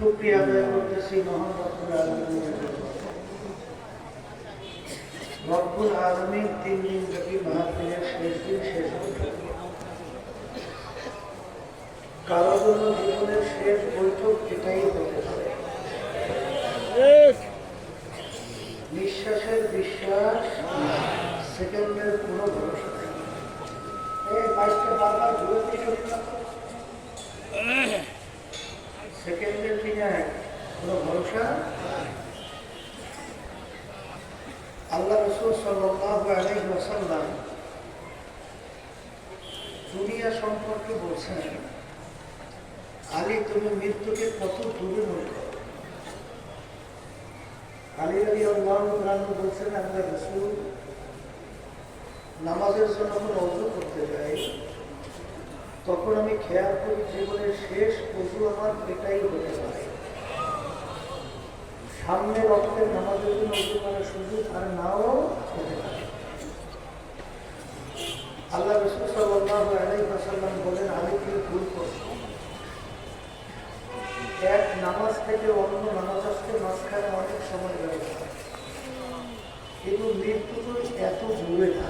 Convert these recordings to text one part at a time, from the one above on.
শুক্রিয়া আদায় করতেছি মহান রব্বুল তিন দিন ব্যাপী শেষ বৈঠক। এটাই হতে পারে। নিঃশ্বাসের বিশ্বাস, সেকেন্ডের কোনো ভরসা। এই বাইকটা বারবার ঘুরে সেকেন্ডের দিনে কোনো ভরসা? আল্লাহ রসুল ওয়াসাল্লাম দুনিয়া সম্পর্কে বলছেন, আলী, তুমি মৃত্যুকে কত দূরে মনে করো? আলী আলী আল্লাহ বলছেন, আল্লাহ রসুল নামাজের জন্য যখন অজু করতে যাই তখন আমি খেয়াল করি জীবনের শেষ পশু আমার এটাই হতে পারে। সামনে রক্তের নামাজের জন্য অজু করার সুযোগ আর নাও হতে পারে। আল্লাহ রসুল সাল্লাহ আলাই সাল্লাম বলেন আমি কি ভুল করছি এক নামাজ থেকে অন্য নামাজ আসতে মাঝখানে অনেক সময় ব্যবহার কিন্তু মৃত্যু তো এত দূরে না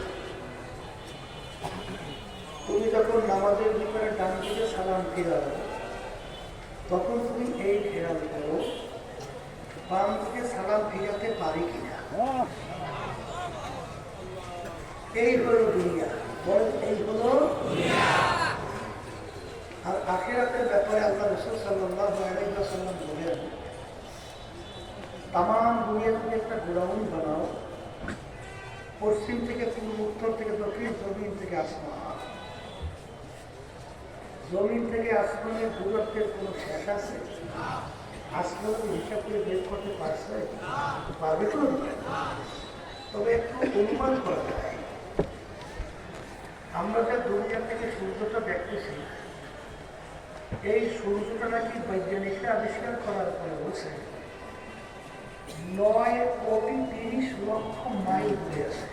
তুমি যখন নামাজের ভিতরে ডান দিকে সালাম ফিরাবো তখন তুমি এই খেয়াল করো, বাম দিকে সালাম ফিরাতে পারি কিনা? এই হলো দুনিয়া। বলেন এই হলো আর আখেরাতের ব্যাপারে আল্লাহ রসুল সাল্লাহ আলাইসাল্লাম বলেন তাম দুনিয়া তুমি একটা গোডাউন বানাও, পশ্চিম থেকে পূর্ব, উত্তর থেকে দক্ষিণ জমিন থেকে আসমান। জমিন থেকে আসমানের দূরত্বের কোনো শেষ আছে? আসমান হিসাব করে বের করতে পারছে? পারবে তো? তবে একটু অনুমান করা যায়। আমরা যা দুনিয়া থেকে সূর্যটা দেখতেছি, এই সূর্যটা নাকি বৈজ্ঞানিকরা আবিষ্কার করার পরে বলছে? নয় কোটি তিরিশ লক্ষ মাইল দূরে আছে।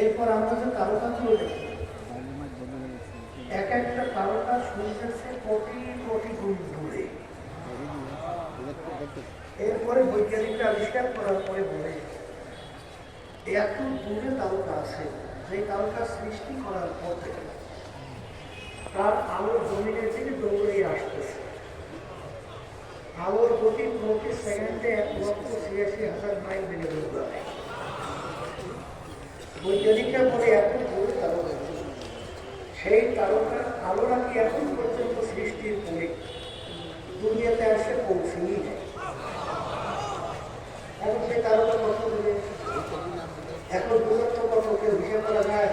এরপর আমরা যে তারকাগুলো দেখি, এক একটা তারকা সূর্যের চেয়ে কোটি কোটি গুণ দূরে। এরপরে বৈজ্ঞানিকরা আবিষ্কার করার পরে বলে, এত দূরে তারকা আছে, যে তারকা সৃষ্টি করার পর থেকে তার আলো জমিনের থেকে দৌড়ে আসতেছে। আলোর গতি প্রতি সেকেন্ডে এক লক্ষ ছিয়াশি হাজার মাইল বেড়ে দৌড়ায়। বৈজ্ঞানিকরা বলে এখন করে তারকা সেই তারকার আলোরা কি এখন পর্যন্ত সৃষ্টির পরে দুনিয়াতে আসে পৌঁছেই এখন সেই তারকা কত দূরে এখন দূরত্ব কত? কেউ হিসেব করা যায়?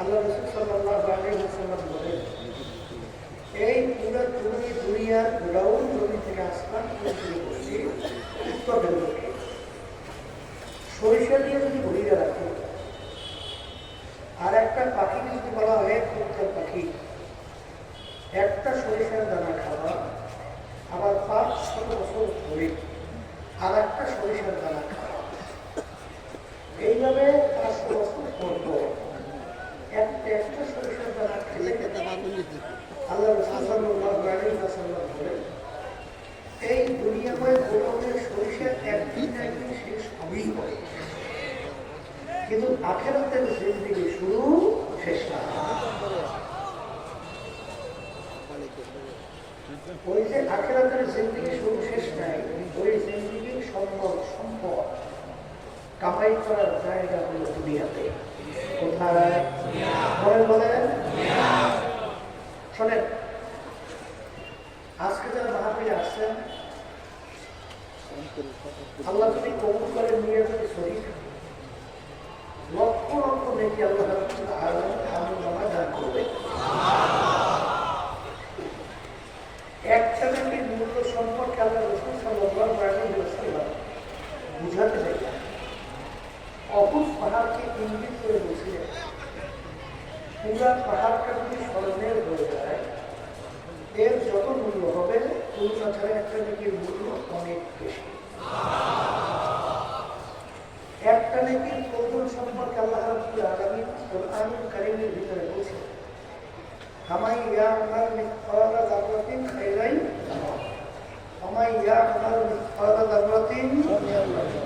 আল্লাহ রসুল সাল্লাহ আলহাম বলেন, এই পুরা তুমি দুনিয়ার গোডাউন জমি থেকে আসমান উত্তর সরিষা দিয়ে যদি ভরিয়ে রাখে আর একটা পাখিকে যদি বলা হয়, কুত্তার পাখি, একটা সরিষার দানা খাওয়া, আবার পাঁচ শত বছর ধরে আর একটা সরিষার দানা দুনিয়াতে আজকে যারা মাহাবীর আসছেন আল্লাহ তুমি কবুল করে নিয়ে فمن يعمل مثقال ذرة خيرا ومن يعمل مثقال ذرة شرا يره